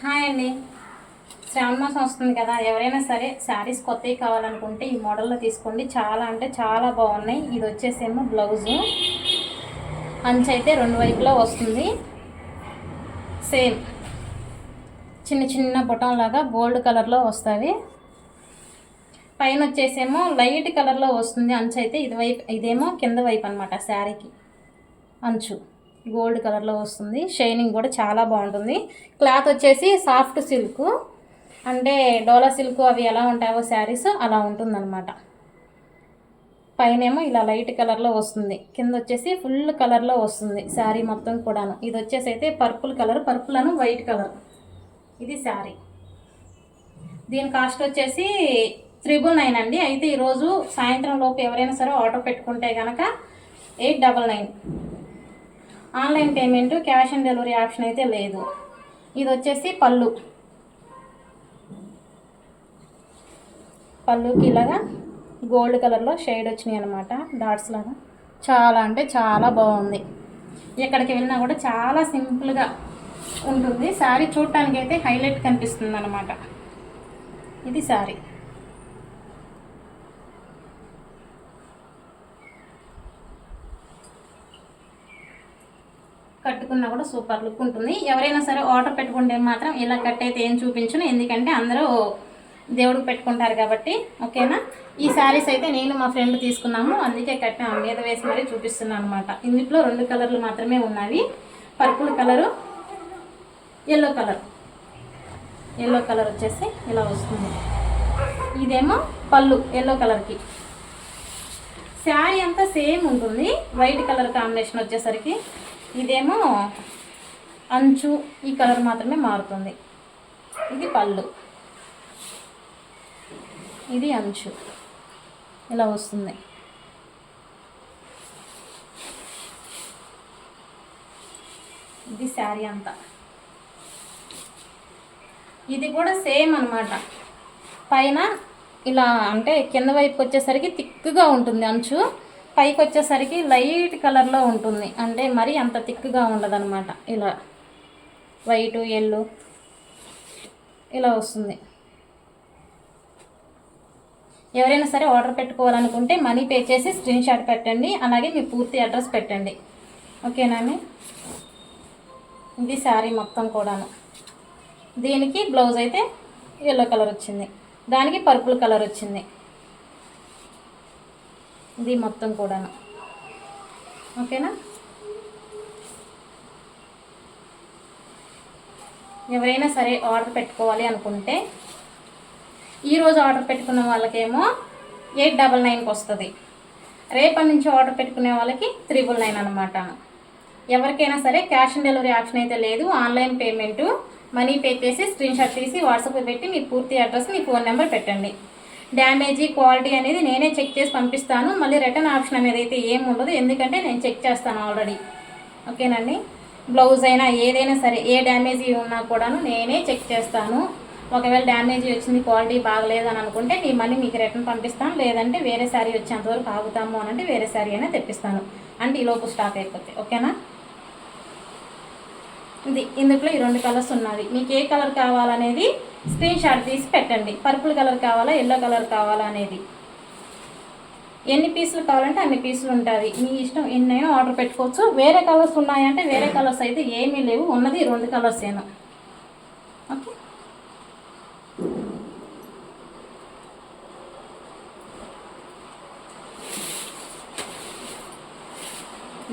Hi అండి. శ్రావణ మాసం వస్తుంది కదా ఎవరైనా సరే శారీస్ కొత్తవి కావాలనుకుంటే ఈ మోడల్లో తీసుకోండి. చాలా అంటే చాలా బాగున్నాయి. ఇది వచ్చేసేమో బ్లౌజు. అంచు అయితే రెండు వైపులో వస్తుంది. సేమ్. చిన్న చిన్న బొటం లాగా గోల్డ్ కలర్లో వస్తుంది పైన వచ్చేసేమో లైట్ కలర్లో వస్తుంది అంచు అయితే. ఇది వైపు ఇదేమో కింద వైపు అనమాట శారీకి అంచు. గోల్డ్ కలర్లో వస్తుంది. షైనింగ్ కూడా చాలా బాగుంటుంది. క్లాత్ వచ్చేసి సాఫ్ట్ సిల్క్. అంటే డోలా సిల్క్ అవి ఎలా ఉంటాయో శారీస్ అలా ఉంటుందన్నమాట. పైనేమో ఇలా లైట్ కలర్లో వస్తుంది. కింద వచ్చేసి ఫుల్ కలర్లో వస్తుంది శారీ మొత్తం కూడాను. ఇది వచ్చేసి అయితే పర్పుల్ కలర్ పర్పుల్ అను వైట్ కలర్. ఇది శారీ. దీని కాస్ట్ వచ్చేసి త్రిబుల్ నైన్ అండి. అయితే ఈరోజు సాయంత్రం లోపు ఎవరైనా సరే ఆర్డర్ పెట్టుకుంటే కనుక eight double nine. Online payment cash on delivery option అయితే లేదు. ఇది వచ్చేసి పళ్ళు. పళ్ళుకి ఇలాగా గోల్డ్ కలర్లో షేడ్ వచ్చినాయి అనమాట డాట్స్ లాగా. చాలా అంటే చాలా బాగుంది. ఎక్కడికి వెళ్ళినా కూడా చాలా సింపుల్గా ఉంటుంది. శారీ చూడటానికి అయితే హైలైట్ కనిపిస్తుంది అనమాట ఇది శారీ. కట్టుకున్నా కూడా సూపర్ లుక్ ఉంటుంది. ఎవరైనా సరే ఆర్డర్ పెట్టుకుంటే మాత్రం ఇలా కట్ అయితే ఏం చూపించను. ఎందుకంటే అందరూ దేవుడికి పెట్టుకుంటారు కాబట్టి ఓకేనా? ఈ శారీస్ అయితే నేను మా ఫ్రెండ్ తీసుకున్నాము. అందుకే కట్టాము మీద వేసి మరీ చూపిస్తున్నాను అనమాట ఇందులో రెండు కలర్లు మాత్రమే ఉన్నవి. Purple colour yellow colour. Yellow colour వచ్చేసి ఇలా వస్తుంది. ఇదేమో పళ్ళు ఎల్లో కలర్కి. శారీ అంతా సేమ్ ఉంటుంది. వైట్ కలర్ కాంబినేషన్ వచ్చేసరికి. ఇదేమో అంచు ఈ కలర్ మాత్రమే మారుతుంది. ఇది పళ్ళు. ఇది అంచు. ఇలా వస్తుంది. ఇది శారీ అంతా. ఇది కూడా సేమ్ అన్నమాట. పైన ఇలా అంటే కింద వైపుకి వచ్చేసరికి థిక్గా ఉంటుంది అంచు. పైకి వచ్చేసరికి లైట్ కలర్లో ఉంటుంది. అంటే మరి అంత థిక్గా ఉండదనమాట ఇలా వైటు ఎల్లో ఇలా వస్తుంది. ఎవరైనా సరే ఆర్డర్ పెట్టుకోవాలనుకుంటే మనీ పే చేసి స్క్రీన్ షాట్ పెట్టండి. అలాగే మీ పూర్తి అడ్రస్ పెట్టండి. ఓకేనండి ఇది శారీ మొత్తం కూడాను. దీనికి బ్లౌజ్ అయితే ఎల్లో కలర్ వచ్చింది. దానికి పర్పుల్ కలర్ వచ్చింది. ఇది మొత్తం కూడాను. ఓకేనా? ఎవరైనా సరే ఆర్డర్ పెట్టుకోవాలి అనుకుంటే ఈరోజు ఆర్డర్ పెట్టుకున్న వాళ్ళకేమో ఎయిట్ డబల్ నైన్కి వస్తుంది. రేపటి నుంచి ఆర్డర్ పెట్టుకునే వాళ్ళకి త్రిబుల్ నైన్ అనమాట ఎవరికైనా సరే క్యాష్ ఆన్ డెలివరీ ఆప్షన్ అయితే లేదు. ఆన్లైన్ పేమెంటు మనీ పే చేసి స్క్రీన్షాట్ తీసి వాట్సాప్ పెట్టి మీ పూర్తి అడ్రస్ మీ ఫోన్ నెంబర్ పెట్టండి. డ్యామేజీ క్వాలిటీ అనేది నేనే చెక్ చేసి పంపిస్తాను. మళ్ళీ రిటర్న్ ఆప్షన్ అనేది అయితే ఏమి ఉండదు. ఎందుకంటే నేను చెక్ చేస్తాను ఆల్రెడీ. ఓకేనండి? బ్లౌజ్ అయినా ఏదైనా సరే ఏ డ్యామేజీ ఉన్నా కూడాను నేనే చెక్ చేస్తాను. ఒకవేళ డ్యామేజ్ వచ్చింది క్వాలిటీ బాగలేదని అనుకుంటే మీ మనీ మీకు రిటర్న్ పంపిస్తాను. లేదంటే వేరే శారీ వచ్చేంతవరకు ఆగుతాము అని అంటే వేరే శారీ అయినా తెప్పిస్తాను. అంటే ఈ లోపు స్టాక్ అయిపోతే. ఓకేనా? ఇది ఇందులో ఈ రెండు కలర్స్ ఉన్నది మీకు ఏ కలర్ కావాలనేది స్క్రీన్ షాట్ తీసి పెట్టండి. పర్పుల్ కలర్ కావాలా ఎల్లో కలర్ కావాలా అనేది. ఎన్ని పీసులు కావాలంటే అన్ని పీసులు ఉంటుంది మీ ఇష్టం ఎన్నైనా ఆర్డర్ పెట్టుకోవచ్చు. వేరే కలర్స్ ఉన్నాయంటే వేరే కలర్స్ అయితే ఏమీ లేవు. ఉన్నది రెండు కలర్స్ ఏనా ఓకే?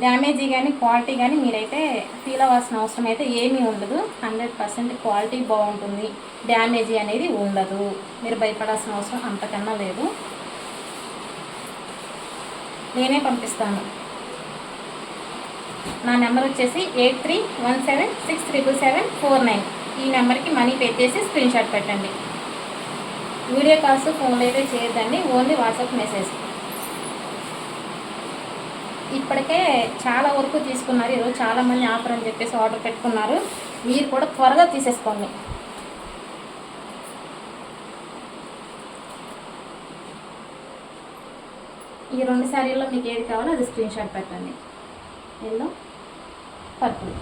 డ్యామేజీ కానీ క్వాలిటీ కానీ మీరైతే ఫీల్ అవ్వాల్సిన అవసరం అయితే ఏమీ ఉండదు. హండ్రెడ్ పర్సెంట్ క్వాలిటీ బాగుంటుంది. డ్యామేజీ అనేది ఉండదు. మీరు భయపడాల్సిన అవసరం అంతకన్నా లేదు. నేనే పంపిస్తాను. నా నెంబర్ వచ్చేసి eight three one seven six triple seven four nine. ఈ నెంబర్కి మనీ పే చేసి స్క్రీన్షాట్ పెట్టండి. వీడియో కాల్స్ ఫోన్లో అయితే చేయొద్దండి. Only WhatsApp message. ఇప్పటికే చాలా వరకు తీసుకున్నారు. ఈరోజు చాలామంది ఆఫర్ అని చెప్పేసి ఆర్డర్ పెట్టుకున్నారు. మీరు కూడా త్వరగా తీసేసుకోండి. ఈ రెండు శారీల్లో మీకు ఏది కావాలో అది స్క్రీన్ షాట్ పెట్టండి. Yellow purple.